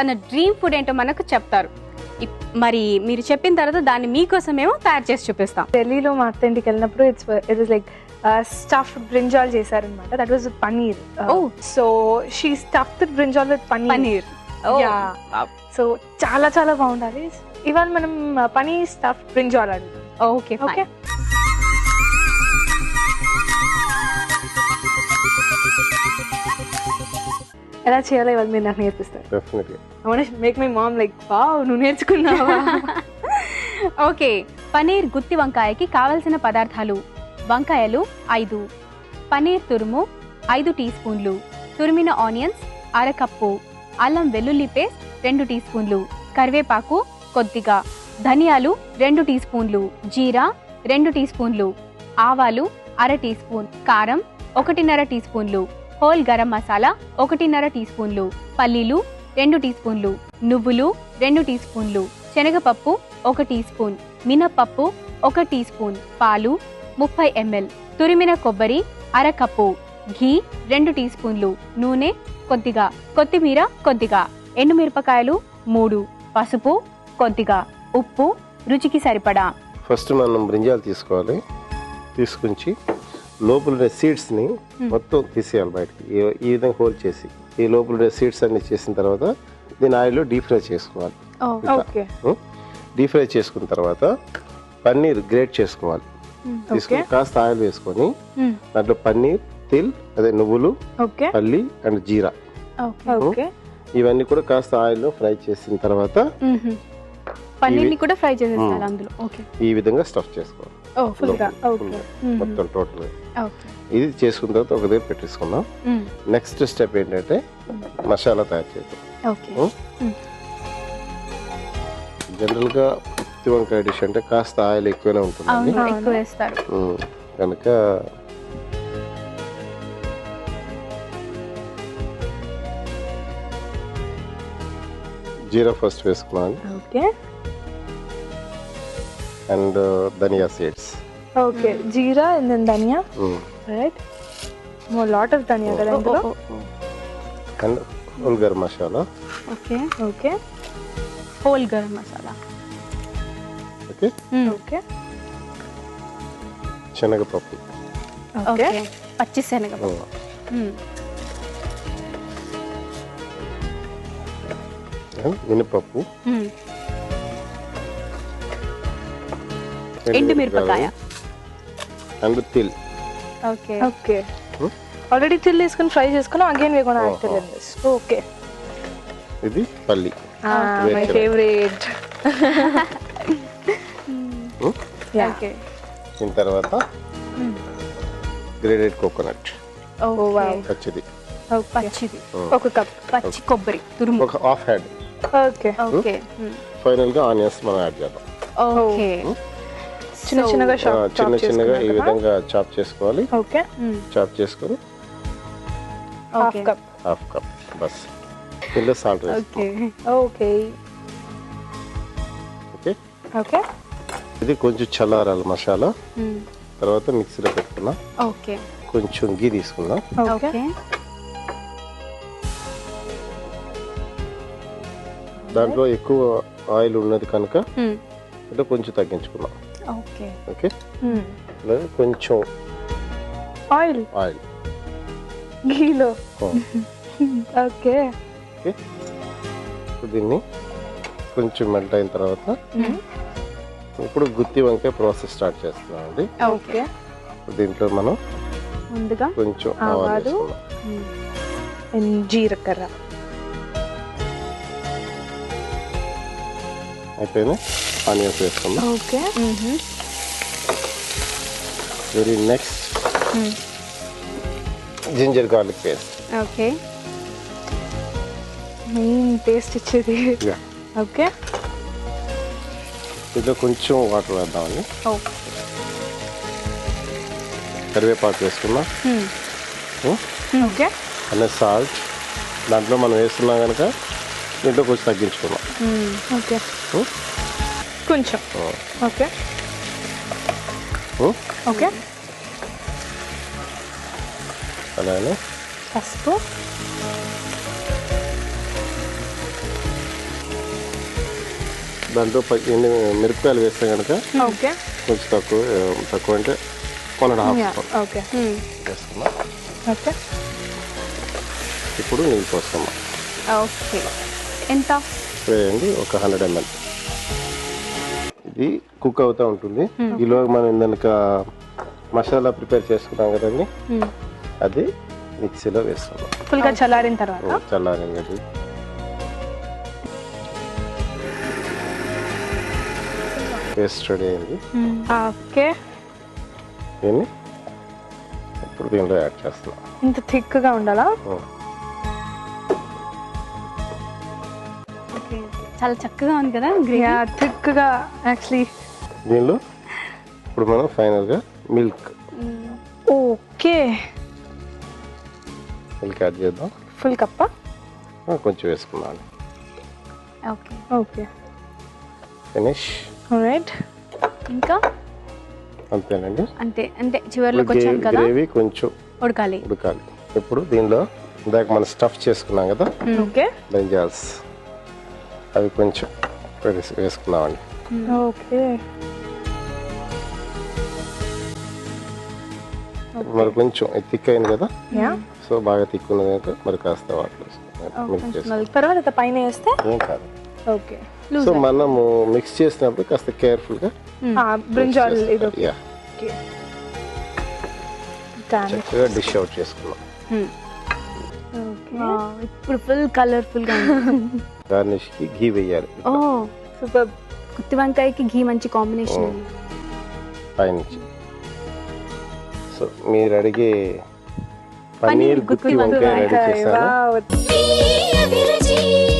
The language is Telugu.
తన డ్రీమ్ ఫుడ్ ఏంటో మనకు చెప్తారు. మరి మీరు చెప్పిన తర్వాత దాన్ని మీకోసమేమో తయారు చేసి చూపిస్తాం. ఢిల్లీలో మా అత్త ఇంటికి వెళ్ళినప్పుడు it's it was like stuff brinjal చేశారనమాట that was paneer. So she stuff brinjal with paneer. So చాలా చాలా బాగుండాలి. ఇవాళ మనం పనీర్ స్టఫ్ బ్రింజాల్ అడుగుతాం ఓకే ఓకే ఎలా చేయాలో ఇవాళ మీరు నాకు నేర్పిస్తారు. Make my mom like wow నువ్వు నేర్చుకున్నావా? ఓకే పనీర్ గుత్తి వంకాయకి కావలసిన పదార్థాలు వంకాయలు ఐదు పనీర్ తురుము ఐదు టీ స్పూన్లు తురిమిన ఆనియన్స్ అరకప్పు అల్లం వెల్లుల్లి పేస్ట్ రెండు టీ స్పూన్లు కరివేపాకు కొద్దిగా ధనియాలు రెండు టీ స్పూన్లు జీరా రెండు టీ స్పూన్లు ఆవాలు అర టీ స్పూన్ కారం ఒకటిన్నర టీ స్పూన్లు హోల్ గరం మసాలా ఒకటిన్నర టీ స్పూన్లు పల్లీలు రెండు టీ స్పూన్లు నువ్వులు రెండు టీ స్పూన్లు శనగపప్పు ఒక టీ స్పూన్ మినపప్పు ఒక టీ స్పూన్ పాలు ముప్పై ఎంఎల్ తురిమిన కొబ్బరి అరకప్పు ఘీ రెండు టీ స్పూన్లు నూనె కొద్దిగా కొత్తిమీర కొద్దిగా ఎండుమిరపకాయలు మూడు పసుపు కొద్దిగా ఉప్పు రుచికి సరిపడా. ఫస్ట్ మనం బ్రింజాలు తీసుకోవాలి. తీసుకుంచి లోపల ఉండే సీడ్స్ని మొత్తం తీసేయాలి బయటికి. ఈ- ఈ విధంగా హోల్ చేసి ఈ లోపల ఉండే సీడ్స్ అన్ని చేసిన తర్వాత దీని ఆయిల్లో డీప్ ఫ్రై చేసుకోవాలి. ఓకే. డీప్ ఫ్రై చేసుకున్న తర్వాత పన్నీర్ గ్రేట్ చేసుకోవాలి. తీసుకొని కాస్త ఆయిల్ వేసుకొని. దాంట్లో పన్నీర్ తిల్ అదే నువ్వులు పల్లి అండ్ జీరా. ఓకే. ఇవన్నీ కూడా కాస్త ఆయిల్లో ఫ్రై చేసిన తర్వాత పన్నీర్ని కూడా ఫ్రై చేసేస్తారు అందులో. ఓకే. ఈ విధంగా స్టఫ్ చేసుకోవాలి. Full గా, మొత్తం టోటల్ ఇది చేసుకున్న తర్వాత ఒక దగ్గర పెట్టేసుకుందాం. నెక్స్ట్ స్టెప్ ఏంటంటే మసాలా తయారు ఓకే జనరల్గా గుత్తి వంకాయ డిష్ అంటే కాస్త ఆయిల్ ఎక్కువనే వేస్తారు. ఉమ్, కనుక జీరా ఫస్ట్ వేసుకున్నాను. And dhania seeds. Okay jeera and then dhania. Right more lot of dhania కదా ఇందులో? And whole garam masala. Okay okay. Whole garam masala. Okay. Okay. శనగపప్పు. ఓకే. పచ్చి శనగపప్పు. ఉమ్, మినపప్పు ఎండుమిరపకాయ and til. Okay. Okay. Hmm? Already til వేసుకొని ఫ్రై చేసుకున్నాం again we gonna Oh, add til this okay. ఇది పల్లి. మై. ఫేవరెట్ ఓకే దీని తర్వాత గ్రేడెడ్ కోకోనట్. ఓ వావ్ పచ్చిది. పచ్చిది. ఒక కప్ పచ్చి కొబ్బరి తురుము. ఒక హాఫ్ హ్యాడ్ ఓకే ఓకే ఫైనల్గా ఆనియన్స్ మనం యాడ్ చేద్దాం. ఓకే చిన్న చిన్నగా చిన్న చిన్నగా ఈ విధంగా చాప్ చేసుకోవాలి. ఓకే చాప్ చేసుకొని హాఫ్ కప్ హాఫ్ కప్ బస్ దీంట్లో salt okay okay okay okay ఇది కొంచెం చల్లారాలి మసాలా. తర్వాత మిక్సీలో పెట్టుకున్నాం. ఓకే కొంచెం గీ తీసుకుందాం. ఓకే ఓకే దాంట్లో ఎక్కువ ఆయిల్ ఉన్నది కనుక అంటే కొంచెం తగ్గించుకున్నాం ఓకే. ఓకే. అలాగే కొంచెం ఆయిల్. ఆయిల్. ఆ, ఓకే. దీన్ని కొంచెం మెల్ట్ అయిన తర్వాత ఇప్పుడు గుత్తి వంకాయ ప్రాసెస్ స్టార్ట్ చేస్తున్నాం అండి. ఓకే. దీంట్లో మనం ముందుగా కొంచెం ఆవాలు జీలకర్ర. అయిపోయింది? ఆనియన్స్ వేసుకుందాం. Okay. Very next ginger garlic paste. Okay. Main taste ఇచ్చేది. ఓకే. దీంట్లో కొంచెం వాటర్ వేద్దామండి కరివేపాకు వేసుకుందాం. ఓకే. అనే సాల్ట్. దాంట్లో మనం వేస్తున్నాం కనుక దీంట్లో కొంచెం తగ్గించుకుందాం. ఓకే? కొంచెం. ఓకే? ఓకే. అలానే పసుపు. దాంట్లో ప- ఎన్ని మిరపకాయలు వేస్తే కనుక ఓకే. కొంచెం తక్కువ తక్కువ అంటే one and half spoon. Okay. వేసుకున్నాం. ఓకే. ఇప్పుడు నీళ్ళు పోసుకున్నాం ఓకే. ఎంత? వేయండి ఒక హండ్రెడ్ ఎంఎల్ ఇది కుక్ అవుతూ ఉంటుంది. ఈలోగా మనం ఇందాక మసాలా ప్రిపేర్ చేసుకున్నాం కదండి. అది మిక్సీలో వేస్తున్నాం ఫుల్గా చల్లారిన తర్వాత? చల్లారింది అది పేస్ట్ రెడీ అయింది. ఓకే. దీన్ని ఇప్పుడు దీనిలో యాడ్ చేస్తున్నాం. ఇంత థిక్గా ఉండాలా? చాలా చక్కగా ఉంది కదా గ్రేవీ? థిక్గా యాక్చువల్లీ. దీనిలో ఇప్పుడు మనం ఫైనల్గా మిల్క్. ఓకే. మిల్క్ యాడ్ చేద్దాం. ఫుల్ కప్ప? కొంచెం వేసుకున్నాం ఓకే. ఓకే. ఫినిష్ రైట్ ఇంకా? అంతేనండి. అంతే అంటే చివరిలోకి వచ్చాం కదా? గ్రేవీ కొంచెం ఉడకాలి. ఉడకాలి. ఇప్పుడు దీనిలో ఇందాక మనం స్టఫ్ చేసుకున్నాం కదా? ఓకే. బ్రింజాల్స్ అవి కొంచెం వేసి- వేసుకున్నామండి ఓకే. మరి కొంచెం థిక్ అయింది కదా? సో బాగా థిక్ ఉంది కనుక మరి కాస్త వాటర్ తర్వాత పైన వేస్తే? ఏం కాదు. ఓకే. సో మనము మిక్స్ చేసినప్పుడు కాస్త కేర్ఫుల్గా బ్రింజాల్. చక్కగా డిష్ అవుట్ చేసుకున్నాం. ఇప్పుడు ఫుల్ కలర్ఫుల్గా ఉంది. గార్నిష్కి ఘీ వేయాలి ఓ సూపర్ గుత్తి వంకాయకి ఘీ మంచి కాంబినేషన్ పైనుంచి సో మీరు అడిగే పన్నీర్ గుత్తి వంకాయ. రెడీ చేశాను.